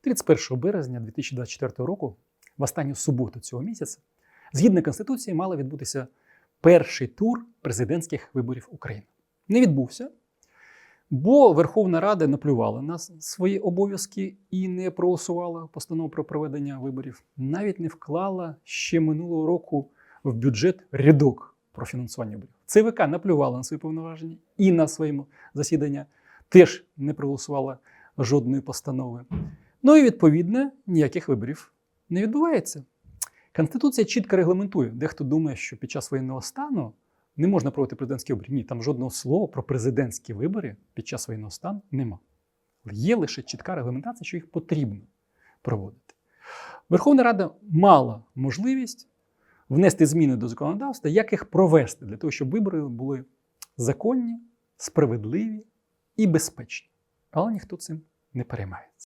31 березня 2024 року, в останню суботу цього місяця, згідно Конституції, мало відбутися перший тур президентських виборів України. Не відбувся, бо Верховна Рада наплювала на свої обов'язки і не проголосувала постанову про проведення виборів, навіть не вклала ще минулого року в бюджет рядок про фінансування виборів. ЦВК наплювала на свої повноваження і на своєму засідання теж не проголосувала жодної постанови. Ну і відповідно ніяких виборів не відбувається. Конституція чітко регламентує. Дехто думає, що під час воєнного стану не можна проводити президентські вибори. Ні, там жодного слова про президентські вибори під час воєнного стану нема. Є лише чітка регламентація, що їх потрібно проводити. Верховна Рада мала можливість внести зміни до законодавства, як їх провести для того, щоб вибори були законні, справедливі і безпечні. Але ніхто цим не переймається.